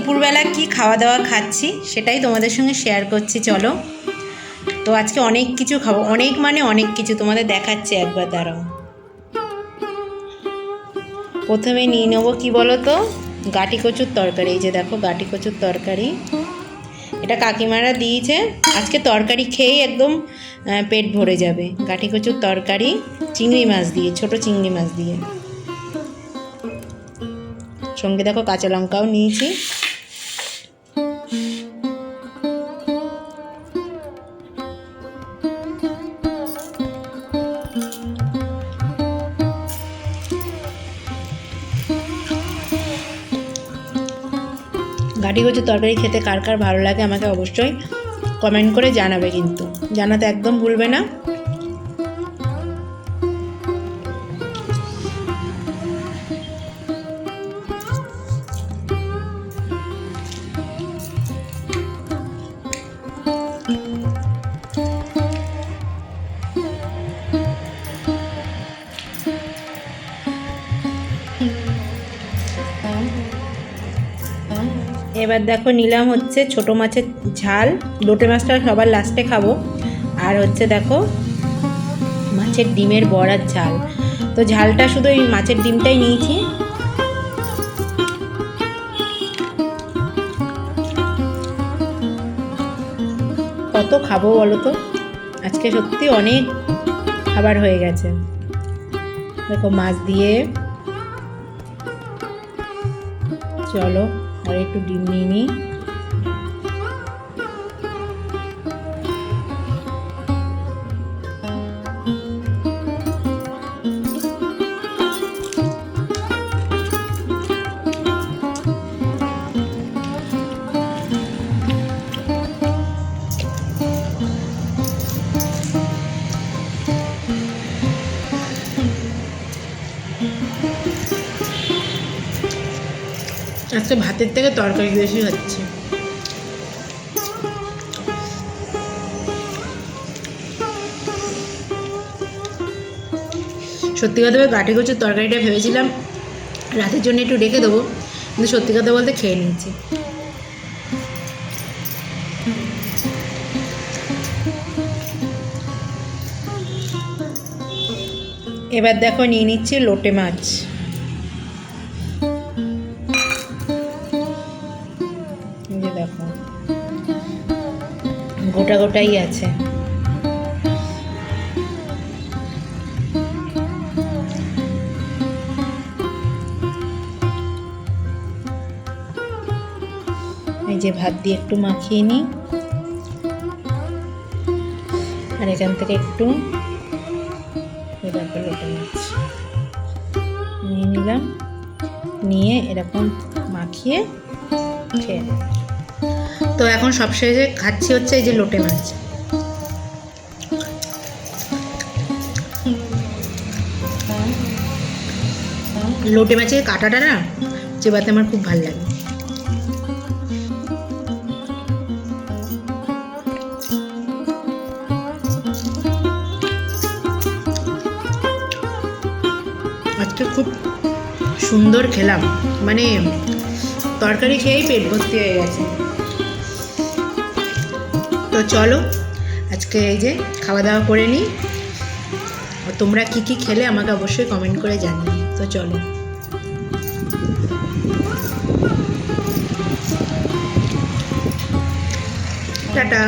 দুপুরবেলা কি খাওয়া দাওয়া খাচ্ছি সেটাই তোমাদের সঙ্গে শেয়ার করছি, চলো। তো আজকে অনেক কিছু খাব, অনেক মানে অনেক কিছু তোমাদের দেখাচ্ছে একবার, দাঁড়াও। প্রথমে নিয়ে নেব কি বলো তো গাটি কচুর তরকারি, এই যে দেখো গাটি কচুর তরকারি। এটা কাকিমারা দিয়েছে, আজকে তরকারি খেয়েই একদম পেট ভরে যাবে। গাটি কচুর তরকারি, চিংড়ি মাছ দিয়ে, ছোট চিংড়ি মাছ দিয়ে। সঙ্গে দেখো কাঁচা লঙ্কাও নিয়েছি। গাটি কচুর তরকারি খেতে কার কার ভালো লাগে আমাকে অবশ্যই কমেন্ট করে জানাবে কিন্তু। জানাতে একদম ভুলবে না। এবার দেখো নিলাম হচ্ছে ছোট মাছের ঝাল। লোটে মাছটা সবার লাস্টে খাব। আর হচ্ছে দেখো মাছের ডিমের বড়ার ঝাল। তো ঝালটা শুধু এই মাছের ডিমটাই নিয়েছি। কত খাব বলো তো? আজকে সত্যি অনেক খাবার হয়ে গেছে। দেখো মাছ দিয়ে চলো। আর একটু ডিম নিয়ে নিই আজকে ভাতের থেকে তরকারি বেশি হচ্ছে সত্যি কথা গাঠি কচুর তরকারিটা ভেবেছিলাম রাতের জন্য একটু রেখে দেবো, কিন্তু সত্যি কথা বলতে খেয়ে নিচ্ছি এবার দেখো নিয়ে নিচ্ছি লোটে মাছ। গোটা গোটাই আছে। এই যে ভাত দিয়ে একটু মাখিয়ে নিই। আর এখান থেকে একটু লোটে মাছ নিয়ে নিলাম। নিয়ে এরকম মাখিয়ে খেয়ে। তো এখন সবশেষে খাচ্ছি হচ্ছে এই যে লোটে মাছ। লোটে মাছের কাঁটাটা না চেবাতে আমার খুব ভালো লাগে। আজকে খুব সুন্দর খেলাম মানে তরকারি খেয়েই পেট ভর্তি হয়ে গেছে। তো চলো, আজকে এই যে খাওয়া দাওয়া করে নিই। তোমরা কি কি খেলে আমাকে অবশ্যই কমেন্ট করে জানিয়ে তো চলো। টাটা।